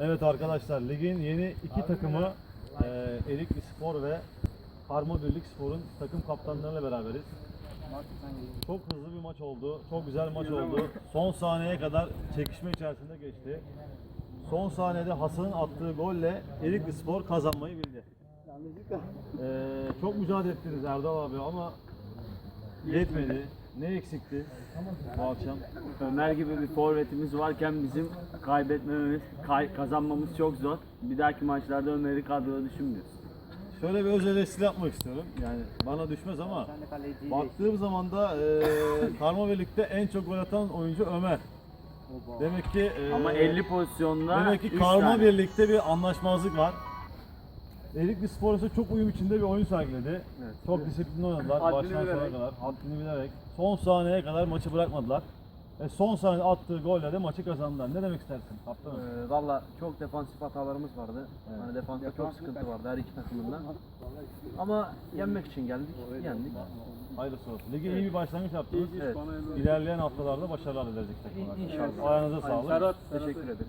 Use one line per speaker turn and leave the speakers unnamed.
Evet arkadaşlar ligin yeni iki takımı e, Erikli Spor ve Karma Birlik Spor'un takım kaptanlarıyla beraberiz. Çok hızlı bir maç oldu. Çok güzel maç oldu. Son saniyeye kadar çekişme içerisinde geçti. Son saniyede Hasan'ın attığı golle Erikli Spor kazanmayı bildi. Ee, çok mücadele ettiniz Erdal abi ama yetmedi. Ne eksikti bu akşam?
Ömer gibi bir forvetimiz varken bizim kaybetmemiz, kay- kazanmamız çok zor. Bir dahaki maçlarda Ömer'i kadroda düşünmüyoruz.
Şöyle bir öz eleştiri yapmak istiyorum. Yani bana düşmez ama baktığım zaman da e, Karma Birlik'te en çok gol atan oyuncu Ömer. Demek ki e,
Ama 50 pozisyonda
demek ki
üç
Karma
tane.
Birlik'te bir anlaşmazlık var. Erikli Spor ise çok uyum içinde bir oyun sergiledi. Çok disiplinli oynadılar
Haddini
baştan sona
bilerek.
kadar. Haddini bilerek. Son saniyeye kadar maçı bırakmadılar. Ve son saniyede attığı golle de maçı kazandılar. Ne demek istersin kaptanım?
Ee, Valla çok defansif hatalarımız vardı. Hani defansta çok sıkıntı vardı her iki takımında. Ama yenmek için geldik, yendik.
Hayırlısı olsun. Lige iyi bir başlangıç yaptınız.
Evet.
İlerleyen haftalarda başarılar dileriz takımlar.
İnşallah.
Ayağınıza sağlık.
Teşekkür ederiz.